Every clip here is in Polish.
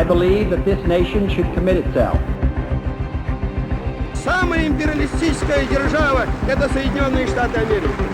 I believe that this nation should commit itself Самая империалистическая держава – это Соединенные Штаты Америки.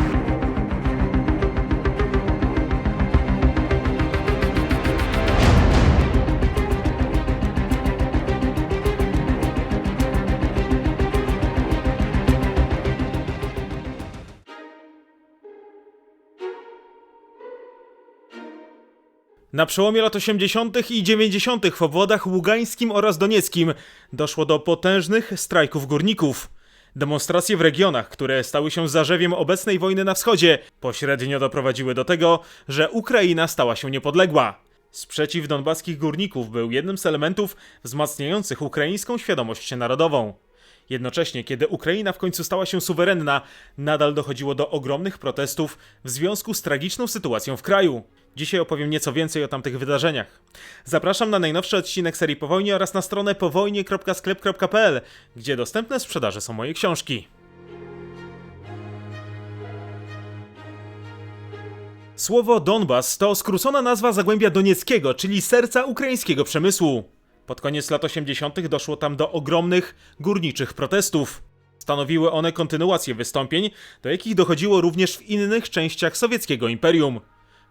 Na przełomie lat 80. i 90. w obwodach ługańskim oraz donieckim doszło do potężnych strajków górników. Demonstracje w regionach, które stały się zarzewiem obecnej wojny na wschodzie, pośrednio doprowadziły do tego, że Ukraina stała się niepodległa. Sprzeciw donbaskich górników był jednym z elementów wzmacniających ukraińską świadomość narodową. Jednocześnie, kiedy Ukraina w końcu stała się suwerenna, nadal dochodziło do ogromnych protestów w związku z tragiczną sytuacją w kraju. Dzisiaj opowiem nieco więcej o tamtych wydarzeniach. Zapraszam na najnowszy odcinek serii Po wojnie oraz na stronę powojnie.sklep.pl, gdzie dostępne w sprzedaży są moje książki. Słowo Donbas to skrócona nazwa Zagłębia Donieckiego, czyli serca ukraińskiego przemysłu. Pod koniec lat 80. doszło tam do ogromnych górniczych protestów. Stanowiły one kontynuację wystąpień, do jakich dochodziło również w innych częściach sowieckiego imperium.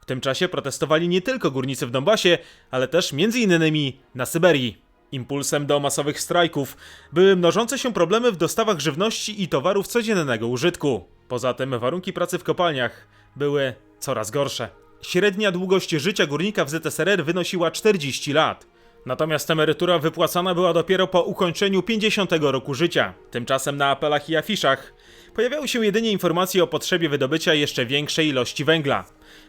W tym czasie protestowali nie tylko górnicy w Donbasie, ale też m.in. na Syberii. Impulsem do masowych strajków były mnożące się problemy w dostawach żywności i towarów codziennego użytku. Poza tym warunki pracy w kopalniach były coraz gorsze. Średnia długość życia górnika w ZSRR wynosiła 40 lat. Natomiast emerytura wypłacana była dopiero po ukończeniu 50 roku życia. Tymczasem na apelach i afiszach pojawiały się jedynie informacje o potrzebie wydobycia jeszcze większej ilości węgla.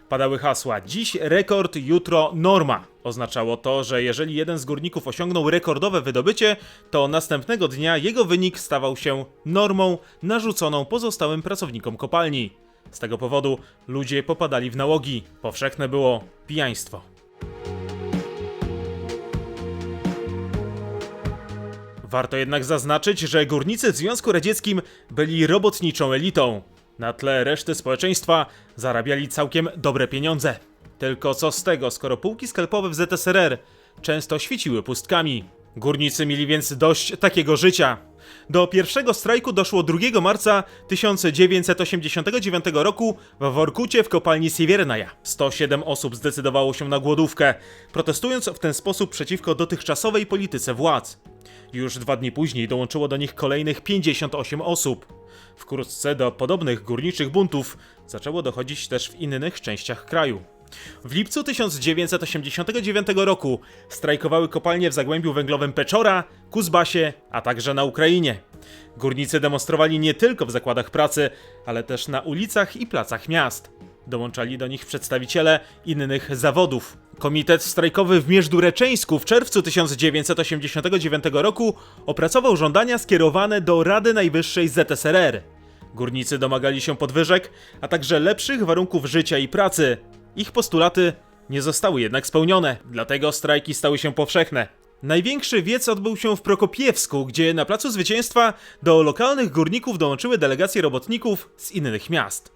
Padały hasła dziś rekord, jutro norma. Oznaczało to, że jeżeli jeden z górników osiągnął rekordowe wydobycie, to następnego dnia jego wynik stawał się normą narzuconą pozostałym pracownikom kopalni. Z tego powodu ludzie popadali w nałogi. Powszechne było pijaństwo. Warto jednak zaznaczyć, że górnicy w Związku Radzieckim byli robotniczą elitą. Na tle reszty społeczeństwa zarabiali całkiem dobre pieniądze. Tylko co z tego, skoro półki sklepowe w ZSRR często świeciły pustkami. Górnicy mieli więc dość takiego życia. Do pierwszego strajku doszło 2 marca 1989 roku w Workucie w kopalni Siewiernaja. 107 osób zdecydowało się na głodówkę, protestując w ten sposób przeciwko dotychczasowej polityce władz. Już dwa dni później dołączyło do nich kolejnych 58 osób. Wkrótce do podobnych górniczych buntów zaczęło dochodzić też w innych częściach kraju. W lipcu 1989 roku strajkowały kopalnie w Zagłębiu Węglowym Peczora, Kuzbasie, a także na Ukrainie. Górnicy demonstrowali nie tylko w zakładach pracy, ale też na ulicach i placach miast. Dołączali do nich przedstawiciele innych zawodów. Komitet strajkowy w Mierzdureczeńsku w czerwcu 1989 roku opracował żądania skierowane do Rady Najwyższej ZSRR. Górnicy domagali się podwyżek, a także lepszych warunków życia i pracy. Ich postulaty nie zostały jednak spełnione, dlatego strajki stały się powszechne. Największy wiec odbył się w Prokopiewsku, gdzie na Placu Zwycięstwa do lokalnych górników dołączyły delegacje robotników z innych miast.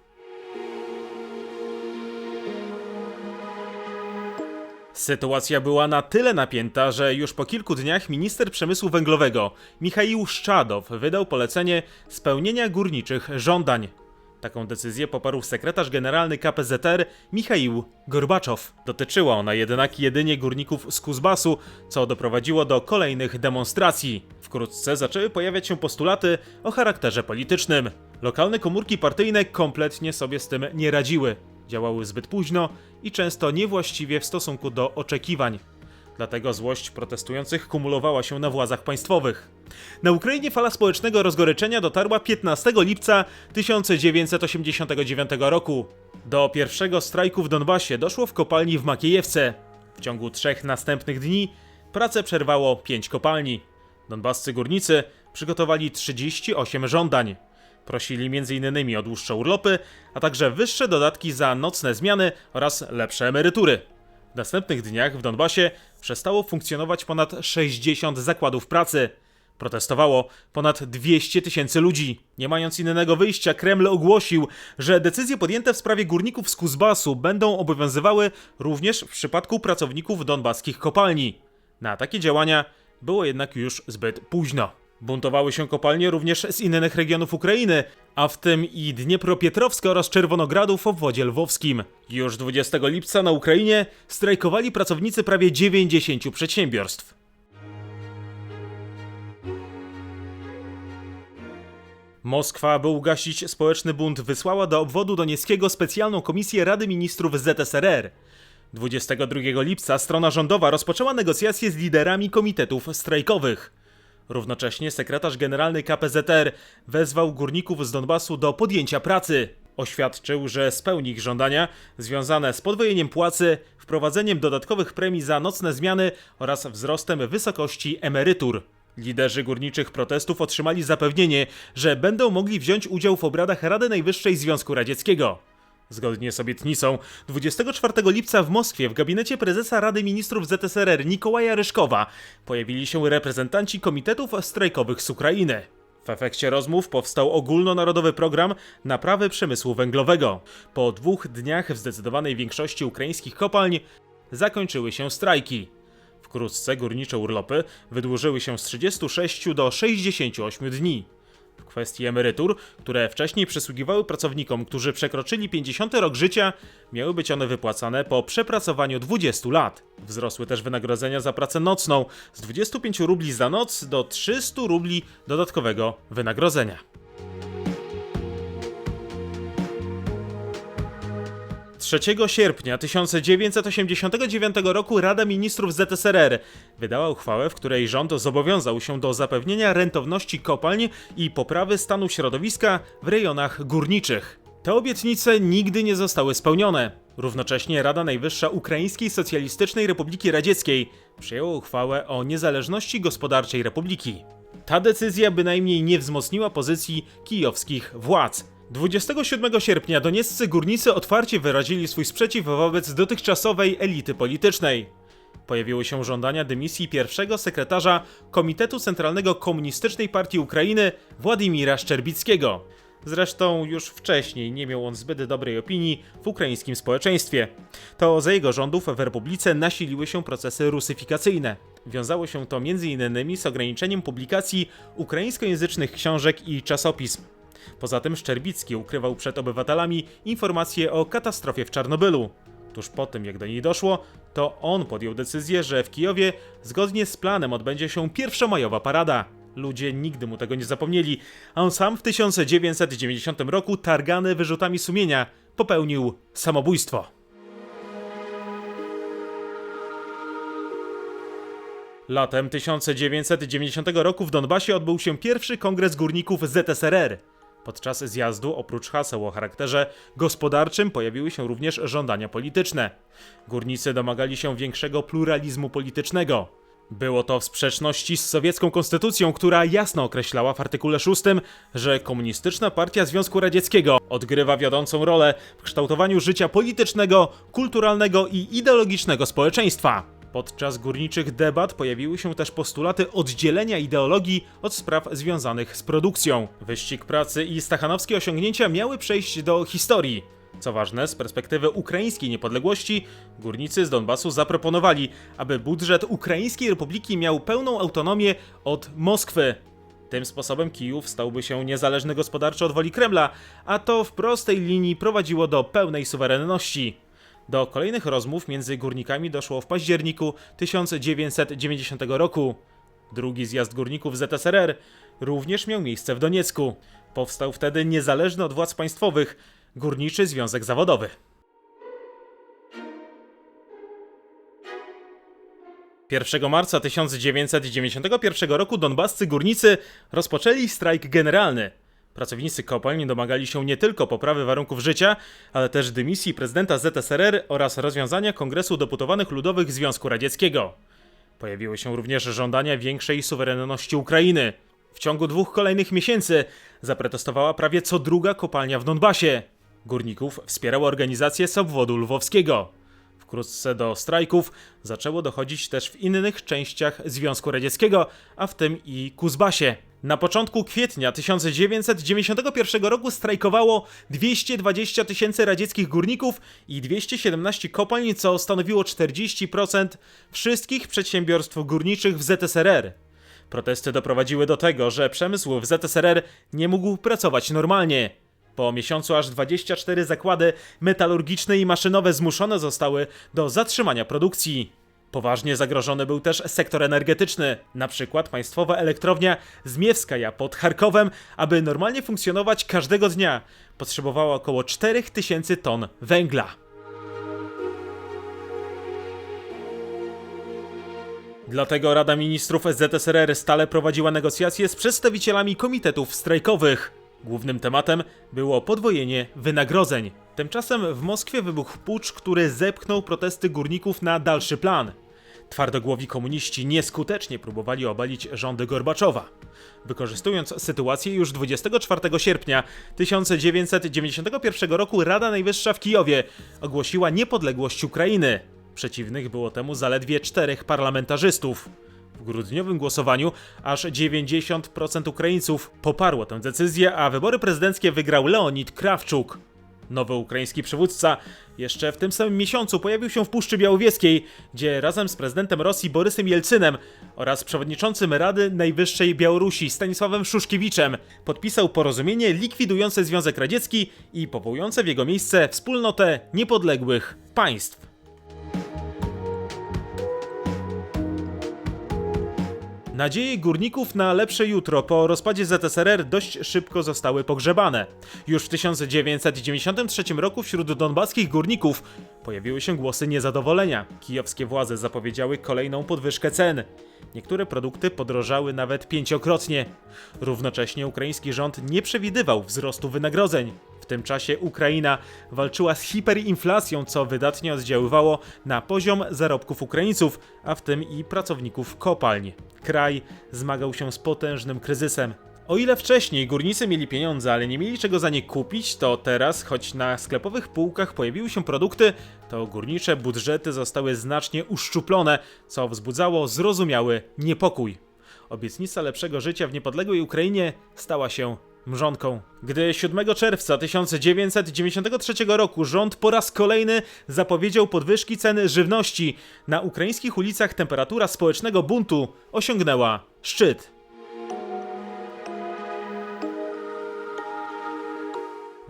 Sytuacja była na tyle napięta, że już po kilku dniach minister przemysłu węglowego Michaił Szczadow wydał polecenie spełnienia górniczych żądań. Taką decyzję poparł sekretarz generalny KPZR Michaił Gorbaczow. Dotyczyła ona jednak jedynie górników z Kuzbasu, co doprowadziło do kolejnych demonstracji. Wkrótce zaczęły pojawiać się postulaty o charakterze politycznym. Lokalne komórki partyjne kompletnie sobie z tym nie radziły. Działały zbyt późno i często niewłaściwie w stosunku do oczekiwań. Dlatego złość protestujących kumulowała się na władzach państwowych. Na Ukrainie fala społecznego rozgoryczenia dotarła 15 lipca 1989 roku. Do pierwszego strajku w Donbasie doszło w kopalni w Makiejewce. W ciągu trzech następnych dni pracę przerwało pięć kopalni. Donbascy górnicy przygotowali 38 żądań. Prosili m.in. o dłuższe urlopy, a także wyższe dodatki za nocne zmiany oraz lepsze emerytury. W następnych dniach w Donbasie przestało funkcjonować ponad 60 zakładów pracy. Protestowało ponad 200 tysięcy ludzi. Nie mając innego wyjścia, Kreml ogłosił, że decyzje podjęte w sprawie górników z Kuzbasu będą obowiązywały również w przypadku pracowników donbaskich kopalni. Na takie działania było jednak już zbyt późno. Buntowały się kopalnie również z innych regionów Ukrainy, a w tym i Dniepropietrowska oraz Czerwonogradu w obwodzie lwowskim. Już 20 lipca na Ukrainie strajkowali pracownicy prawie 90 przedsiębiorstw. Moskwa, by ugasić społeczny bunt, wysłała do obwodu donieckiego specjalną komisję Rady Ministrów ZSRR. 22 lipca strona rządowa rozpoczęła negocjacje z liderami komitetów strajkowych. Równocześnie sekretarz generalny KPZR wezwał górników z Donbasu do podjęcia pracy. Oświadczył, że spełni ich żądania związane z podwojeniem płacy, wprowadzeniem dodatkowych premii za nocne zmiany oraz wzrostem wysokości emerytur. Liderzy górniczych protestów otrzymali zapewnienie, że będą mogli wziąć udział w obradach Rady Najwyższej Związku Radzieckiego. Zgodnie z obietnicą, 24 lipca w Moskwie w gabinecie prezesa Rady Ministrów ZSRR Nikołaja Ryszkowa pojawili się reprezentanci komitetów strajkowych z Ukrainy. W efekcie rozmów powstał ogólnonarodowy program naprawy przemysłu węglowego. Po dwóch dniach w zdecydowanej większości ukraińskich kopalń zakończyły się strajki. Wkrótce górnicze urlopy wydłużyły się z 36 do 68 dni. Kwestii emerytur, które wcześniej przysługiwały pracownikom, którzy przekroczyli 50 rok życia, miały być one wypłacane po przepracowaniu 20 lat. Wzrosły też wynagrodzenia za pracę nocną z 25 rubli za noc do 300 rubli dodatkowego wynagrodzenia. 3 sierpnia 1989 roku Rada Ministrów ZSRR wydała uchwałę, w której rząd zobowiązał się do zapewnienia rentowności kopalń i poprawy stanu środowiska w rejonach górniczych. Te obietnice nigdy nie zostały spełnione. Równocześnie Rada Najwyższa Ukraińskiej Socjalistycznej Republiki Radzieckiej przyjęła uchwałę o niezależności gospodarczej republiki. Ta decyzja bynajmniej nie wzmocniła pozycji kijowskich władz. 27 sierpnia donieccy górnicy otwarcie wyrazili swój sprzeciw wobec dotychczasowej elity politycznej. Pojawiły się żądania dymisji pierwszego sekretarza Komitetu Centralnego Komunistycznej Partii Ukrainy Władimira Szczerbickiego. Zresztą już wcześniej nie miał on zbyt dobrej opinii w ukraińskim społeczeństwie. To za jego rządów w republice nasiliły się procesy rusyfikacyjne. Wiązało się to m.in. z ograniczeniem publikacji ukraińskojęzycznych książek i czasopism. Poza tym Szczerbicki ukrywał przed obywatelami informacje o katastrofie w Czarnobylu. Tuż po tym, jak do niej doszło, to on podjął decyzję, że w Kijowie zgodnie z planem odbędzie się pierwszomajowa parada. Ludzie nigdy mu tego nie zapomnieli, a on sam w 1990 roku, targany wyrzutami sumienia, popełnił samobójstwo. Latem 1990 roku w Donbasie odbył się pierwszy kongres górników ZSRR. Podczas zjazdu, oprócz haseł o charakterze gospodarczym, pojawiły się również żądania polityczne. Górnicy domagali się większego pluralizmu politycznego. Było to w sprzeczności z sowiecką konstytucją, która jasno określała w artykule 6, że Komunistyczna Partia Związku Radzieckiego odgrywa wiodącą rolę w kształtowaniu życia politycznego, kulturalnego i ideologicznego społeczeństwa. Podczas górniczych debat pojawiły się też postulaty oddzielenia ideologii od spraw związanych z produkcją. Wyścig pracy i stachanowskie osiągnięcia miały przejść do historii. Co ważne, z perspektywy ukraińskiej niepodległości, górnicy z Donbasu zaproponowali, aby budżet Ukraińskiej Republiki miał pełną autonomię od Moskwy. Tym sposobem Kijów stałby się niezależny gospodarczo od woli Kremla, a to w prostej linii prowadziło do pełnej suwerenności. Do kolejnych rozmów między górnikami doszło w październiku 1990 roku. Drugi zjazd górników ZSRR również miał miejsce w Doniecku. Powstał wtedy niezależny od władz państwowych Górniczy Związek Zawodowy. 1 marca 1991 roku donbascy górnicy rozpoczęli strajk generalny. Pracownicy kopalń domagali się nie tylko poprawy warunków życia, ale też dymisji prezydenta ZSRR oraz rozwiązania Kongresu Deputowanych Ludowych Związku Radzieckiego. Pojawiły się również żądania większej suwerenności Ukrainy. W ciągu dwóch kolejnych miesięcy zaprotestowała prawie co druga kopalnia w Donbasie. Górników wspierała organizację z obwodu lwowskiego. Wkrótce do strajków zaczęło dochodzić też w innych częściach Związku Radzieckiego, a w tym i Kuzbasie. Na początku kwietnia 1991 roku strajkowało 220 tysięcy radzieckich górników i 217 kopalń, co stanowiło 40% wszystkich przedsiębiorstw górniczych w ZSRR. Protesty doprowadziły do tego, że przemysł w ZSRR nie mógł pracować normalnie. Po miesiącu aż 24 zakłady metalurgiczne i maszynowe zmuszone zostały do zatrzymania produkcji. Poważnie zagrożony był też sektor energetyczny. Na przykład państwowa elektrownia Zmiewskaja pod Charkowem, aby normalnie funkcjonować każdego dnia, potrzebowała około 4000 ton węgla. Dlatego Rada Ministrów ZSRR stale prowadziła negocjacje z przedstawicielami komitetów strajkowych. Głównym tematem było podwojenie wynagrodzeń. Tymczasem w Moskwie wybuchł pucz, który zepchnął protesty górników na dalszy plan. Twardogłowi komuniści nieskutecznie próbowali obalić rządy Gorbaczowa. Wykorzystując sytuację już 24 sierpnia 1991 roku Rada Najwyższa w Kijowie ogłosiła niepodległość Ukrainy. Przeciwnych było temu zaledwie czterech parlamentarzystów. W grudniowym głosowaniu aż 90% Ukraińców poparło tę decyzję, a wybory prezydenckie wygrał Leonid Krawczuk. Nowy ukraiński przywódca jeszcze w tym samym miesiącu pojawił się w Puszczy Białowieskiej, gdzie razem z prezydentem Rosji Borysem Jelcynem oraz przewodniczącym Rady Najwyższej Białorusi Stanisławem Szuszkiewiczem podpisał porozumienie likwidujące Związek Radziecki i powołujące w jego miejsce wspólnotę niepodległych państw. Nadzieje górników na lepsze jutro po rozpadzie ZSRR dość szybko zostały pogrzebane. Już w 1993 roku wśród donbaskich górników pojawiły się głosy niezadowolenia. Kijowskie władze zapowiedziały kolejną podwyżkę cen. Niektóre produkty podrożały nawet pięciokrotnie. Równocześnie ukraiński rząd nie przewidywał wzrostu wynagrodzeń. Tym czasie Ukraina walczyła z hiperinflacją, co wydatnie oddziaływało na poziom zarobków Ukraińców, a w tym i pracowników kopalń. Kraj zmagał się z potężnym kryzysem. O ile wcześniej górnicy mieli pieniądze, ale nie mieli czego za nie kupić, to teraz, choć na sklepowych półkach pojawiły się produkty, to górnicze budżety zostały znacznie uszczuplone, co wzbudzało zrozumiały niepokój. Obietnica lepszego życia w niepodległej Ukrainie stała się mrzonką. Gdy 7 czerwca 1993 roku rząd po raz kolejny zapowiedział podwyżki cen żywności, na ukraińskich ulicach temperatura społecznego buntu osiągnęła szczyt.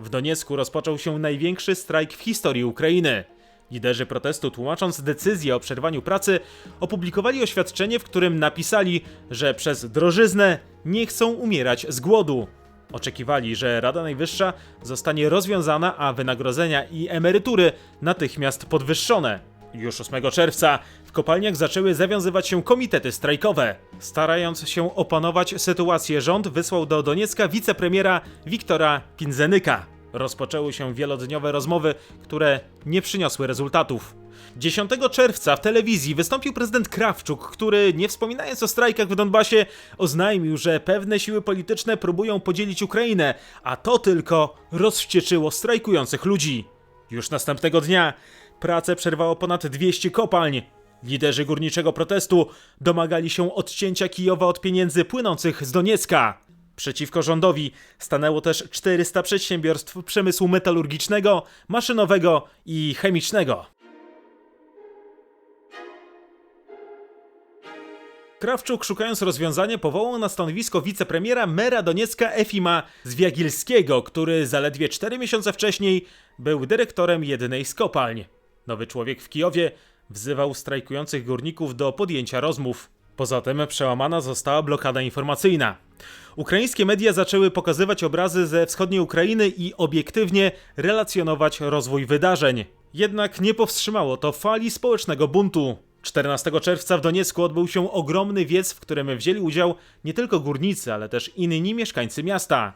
W Doniecku rozpoczął się największy strajk w historii Ukrainy. Liderzy protestu, tłumacząc decyzję o przerwaniu pracy, opublikowali oświadczenie, w którym napisali, że przez drożyznę nie chcą umierać z głodu. Oczekiwali, że Rada Najwyższa zostanie rozwiązana, a wynagrodzenia i emerytury natychmiast podwyższone. Już 8 czerwca w kopalniach zaczęły zawiązywać się komitety strajkowe. Starając się opanować sytuację, rząd wysłał do Doniecka wicepremiera Wiktora Pinzenyka. Rozpoczęły się wielodniowe rozmowy, które nie przyniosły rezultatów. 10 czerwca w telewizji wystąpił prezydent Krawczuk, który, nie wspominając o strajkach w Donbasie, oznajmił, że pewne siły polityczne próbują podzielić Ukrainę, a to tylko rozwścieczyło strajkujących ludzi. Już następnego dnia pracę przerwało ponad 200 kopalń. Liderzy górniczego protestu domagali się odcięcia Kijowa od pieniędzy płynących z Doniecka. Przeciwko rządowi stanęło też 400 przedsiębiorstw przemysłu metalurgicznego, maszynowego i chemicznego. Krawczuk, szukając rozwiązania, powołał na stanowisko wicepremiera mera Doniecka Efima Zwiagilskiego, który zaledwie 4 miesiące wcześniej był dyrektorem jednej z kopalń. Nowy człowiek w Kijowie wzywał strajkujących górników do podjęcia rozmów. Poza tym przełamana została blokada informacyjna. Ukraińskie media zaczęły pokazywać obrazy ze wschodniej Ukrainy i obiektywnie relacjonować rozwój wydarzeń. Jednak nie powstrzymało to fali społecznego buntu. 14 czerwca w Doniecku odbył się ogromny wiec, w którym wzięli udział nie tylko górnicy, ale też inni mieszkańcy miasta.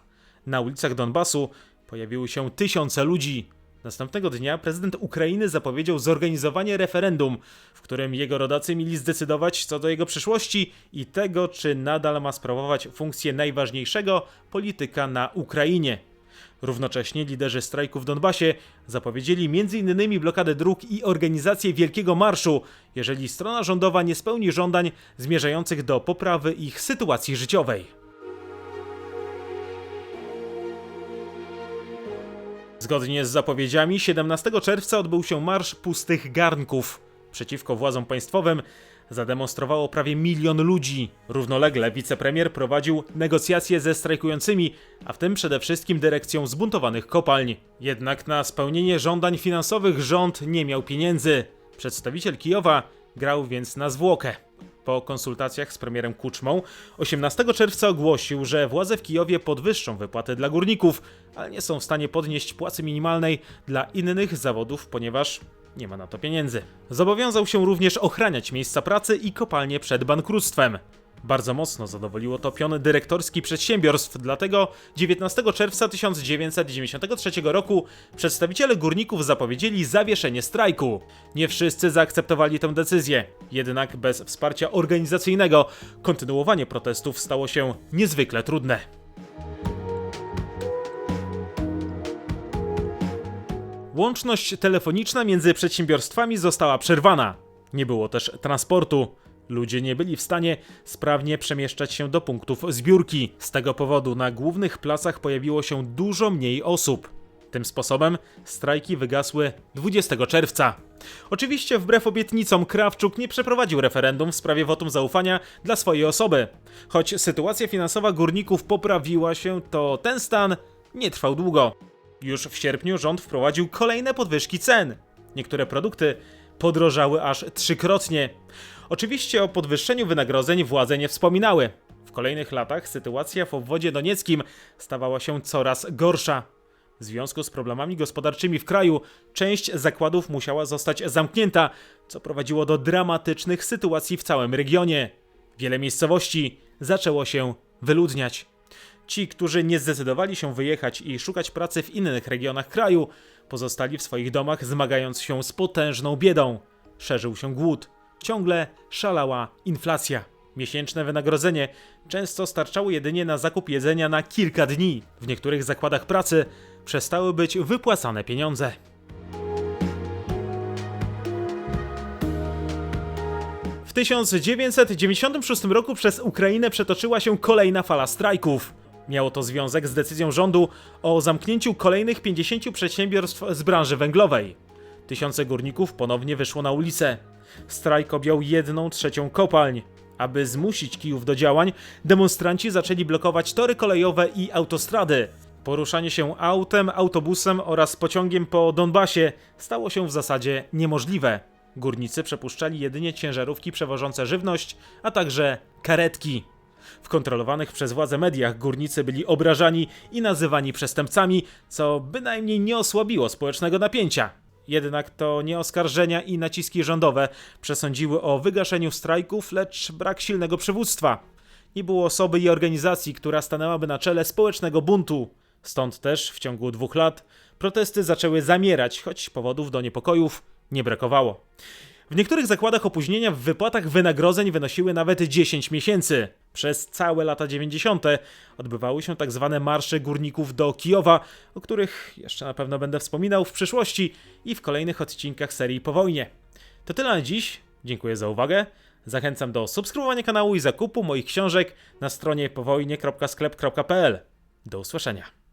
Na ulicach Donbasu pojawiły się tysiące ludzi. Następnego dnia prezydent Ukrainy zapowiedział zorganizowanie referendum, w którym jego rodacy mieli zdecydować co do jego przyszłości i tego, czy nadal ma sprawować funkcję najważniejszego polityka na Ukrainie. Równocześnie liderzy strajku w Donbasie zapowiedzieli m.in. blokadę dróg i organizację Wielkiego Marszu, jeżeli strona rządowa nie spełni żądań zmierzających do poprawy ich sytuacji życiowej. Zgodnie z zapowiedziami, 17 czerwca odbył się Marsz Pustych Garnków. Przeciwko władzom państwowym zademonstrowało prawie milion ludzi. Równolegle wicepremier prowadził negocjacje ze strajkującymi, a w tym przede wszystkim dyrekcją zbuntowanych kopalń. Jednak na spełnienie żądań finansowych rząd nie miał pieniędzy. Przedstawiciel Kijowa grał więc na zwłokę. Po konsultacjach z premierem Kuczmą 18 czerwca ogłosił, że władze w Kijowie podwyższą wypłaty dla górników, ale nie są w stanie podnieść płacy minimalnej dla innych zawodów, ponieważ nie ma na to pieniędzy. Zobowiązał się również ochraniać miejsca pracy i kopalnie przed bankructwem. Bardzo mocno zadowoliło to pion dyrektorski przedsiębiorstw, dlatego 19 czerwca 1993 roku przedstawiciele górników zapowiedzieli zawieszenie strajku. Nie wszyscy zaakceptowali tę decyzję, jednak bez wsparcia organizacyjnego kontynuowanie protestów stało się niezwykle trudne. Łączność telefoniczna między przedsiębiorstwami została przerwana. Nie było też transportu. Ludzie nie byli w stanie sprawnie przemieszczać się do punktów zbiórki. Z tego powodu na głównych placach pojawiło się dużo mniej osób. Tym sposobem strajki wygasły 20 czerwca. Oczywiście wbrew obietnicom Krawczuk nie przeprowadził referendum w sprawie wotum zaufania dla swojej osoby. Choć sytuacja finansowa górników poprawiła się, to ten stan nie trwał długo. Już w sierpniu rząd wprowadził kolejne podwyżki cen. Niektóre produkty podrożały aż trzykrotnie. Oczywiście o podwyższeniu wynagrodzeń władze nie wspominały. W kolejnych latach sytuacja w obwodzie donieckim stawała się coraz gorsza. W związku z problemami gospodarczymi w kraju, część zakładów musiała zostać zamknięta, co prowadziło do dramatycznych sytuacji w całym regionie. Wiele miejscowości zaczęło się wyludniać. Ci, którzy nie zdecydowali się wyjechać i szukać pracy w innych regionach kraju, pozostali w swoich domach zmagając się z potężną biedą. Szerzył się głód. Ciągle szalała inflacja. Miesięczne wynagrodzenie często starczało jedynie na zakup jedzenia na kilka dni. W niektórych zakładach pracy przestały być wypłacane pieniądze. W 1996 roku przez Ukrainę przetoczyła się kolejna fala strajków. Miało to związek z decyzją rządu o zamknięciu kolejnych 50 przedsiębiorstw z branży węglowej. Tysiące górników ponownie wyszło na ulicę. Strajk objął jedną trzecią kopalń. Aby zmusić Kijów do działań, demonstranci zaczęli blokować tory kolejowe i autostrady. Poruszanie się autem, autobusem oraz pociągiem po Donbasie stało się w zasadzie niemożliwe. Górnicy przepuszczali jedynie ciężarówki przewożące żywność, a także karetki. W kontrolowanych przez władze mediach górnicy byli obrażani i nazywani przestępcami, co bynajmniej nie osłabiło społecznego napięcia. Jednak to nie oskarżenia i naciski rządowe przesądziły o wygaszeniu strajków, lecz brak silnego przywództwa. Nie było osoby i organizacji, która stanęłaby na czele społecznego buntu. Stąd też w ciągu dwóch lat protesty zaczęły zamierać, choć powodów do niepokojów nie brakowało. W niektórych zakładach opóźnienia w wypłatach wynagrodzeń wynosiły nawet 10 miesięcy. Przez całe lata 90. odbywały się tak zwane marsze górników do Kijowa, o których jeszcze na pewno będę wspominał w przyszłości i w kolejnych odcinkach serii po wojnie. To tyle na dziś. Dziękuję za uwagę. Zachęcam do subskrybowania kanału i zakupu moich książek na stronie powojnie.sklep.pl. Do usłyszenia.